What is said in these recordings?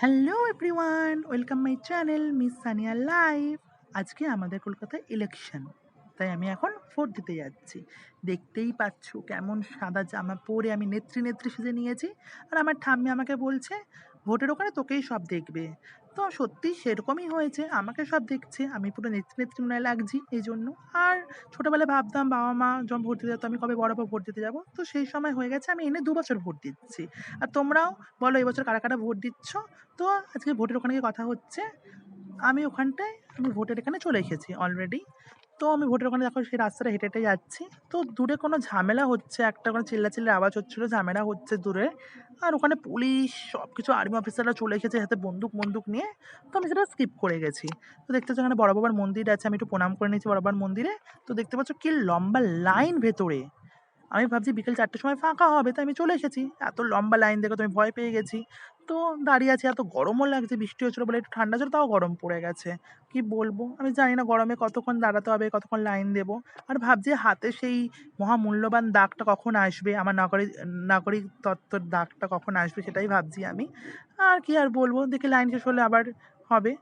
Hello everyone, welcome my channel Miss Sania live আজকে আমাদের কলকাতায় ইলেকশন তাই আমি এখন ভোট দিতে যাচ্ছি। দেখতেই পাচ্ছ কেমন সাদা জামা পরে আমি নেত্রী নেত্রী সেজে নিয়েছি। আর আমার ঠাম্মি আমাকে বলছে, ভোটের ওখানে তোকেই সব দেখবে। তো সত্যি সেরকমই হয়েছে। আমাকে সব দেখছে। আমি পুরো নেত্রী নেত্রী মনে লাগছি এই জন্য আর ছোটোবেলায় ভাবতাম বাবা মা যখন ভোট দিতে আমি কবে বড় ভোট দিতে যাব? তো সেই সময় হয়ে গেছে, আমি এনে দু বছর ভোট দিচ্ছি। আর তোমরাও বলো, এবছর কারা কারা ভোট দিচ্ছ? তো আজকে ভোটের ওখানে কথা হচ্ছে। আমি ওখানটায় আমি ভোটের এখানে চলে এসেছি অলরেডি তো আমি ভোটের ওখানে দেখো সেই রাস্তাটা হেঁটে হেঁটে যাচ্ছি, তো দূরে কোনো ঝামেলা হচ্ছে, একটা কোনো চিল্লা আওয়াজ হচ্ছিল, ঝামেলা হচ্ছে দূরে। আর ওখানে পুলিশ সব কিছু আর্মি অফিসাররা চলে এসেছে হাতে বন্দুক বন্দুক নিয়ে। তো আমি সেটা স্কিপ করে গেছি। তো দেখতে পাচ্ছ এখানে বড় বাবার মন্দির আছে, আমি একটু প্রণাম করে নিয়েছি বড় বাবার মন্দিরে। তো দেখতে পাচ্ছ কি লম্বা লাইন ভেতরে। আমি ভাবছি বিকেল চারটের সময় ফাঁকা হবে, তাই আমি চলে এসেছি। এত লম্বা লাইন দেখে, তো আমি ভয় পেয়ে গেছি। তো দাঁড়িয়ে আছি। এত গরমও লাগছে, বৃষ্টি হচ্ছিল বলে একটু ঠান্ডা ছিল, তাও গরম পড়ে গেছে। কি বলব? আমি জানি না গরমে কতক্ষণ দাঁড়াতে হবে, কতক্ষণ লাইন দেবো। আর ভাবছি হাতে সেই মহামূল্যবান দাগটা কখন আসবে? আমার নাগরিক নাগরিক তত্ত্বর দাগটা কখন আসবে সেটাই ভাবছি আমি। আর কি আর বলব? দেখি লাইন শেষ হলে আবার হবে।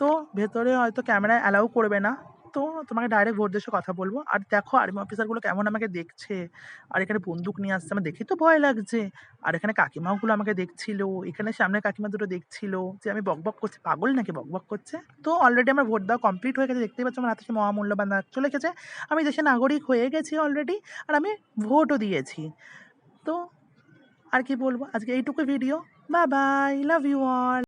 তো ভেতরে হয়তো ক্যামেরা অ্যালাউ করবে না। তো তোমাকে ডাইরেক্ট ভোট দিয়ে কথা বলব। আর দেখো আর্মি অফিসারগুলো কেমন আমাকে দেখছে। আর এখানে বন্দুক নিয়ে আসছে, আমার দেখেই তো ভয় লাগছে। আর এখানে কাকিমাগুলো আমাকে দেখছিল। এখানে সামনে কাকিমা দুটো দেখছিল যে আমি বকবক করছি। পাগল নাকি বকবক করছে? তো অলরেডি আমার ভোট দেওয়া কমপ্লিট হয়ে গেছে। দেখতেই পাচ্ছ আমার হাতে মহামূল্যবান চলে গেছে। আমি দেশের নাগরিক হয়ে গেছি অলরেডি আর আমি ভোটও দিয়েছি। তো আর কি বলব? আজকে এইটুকু video bye bye love you all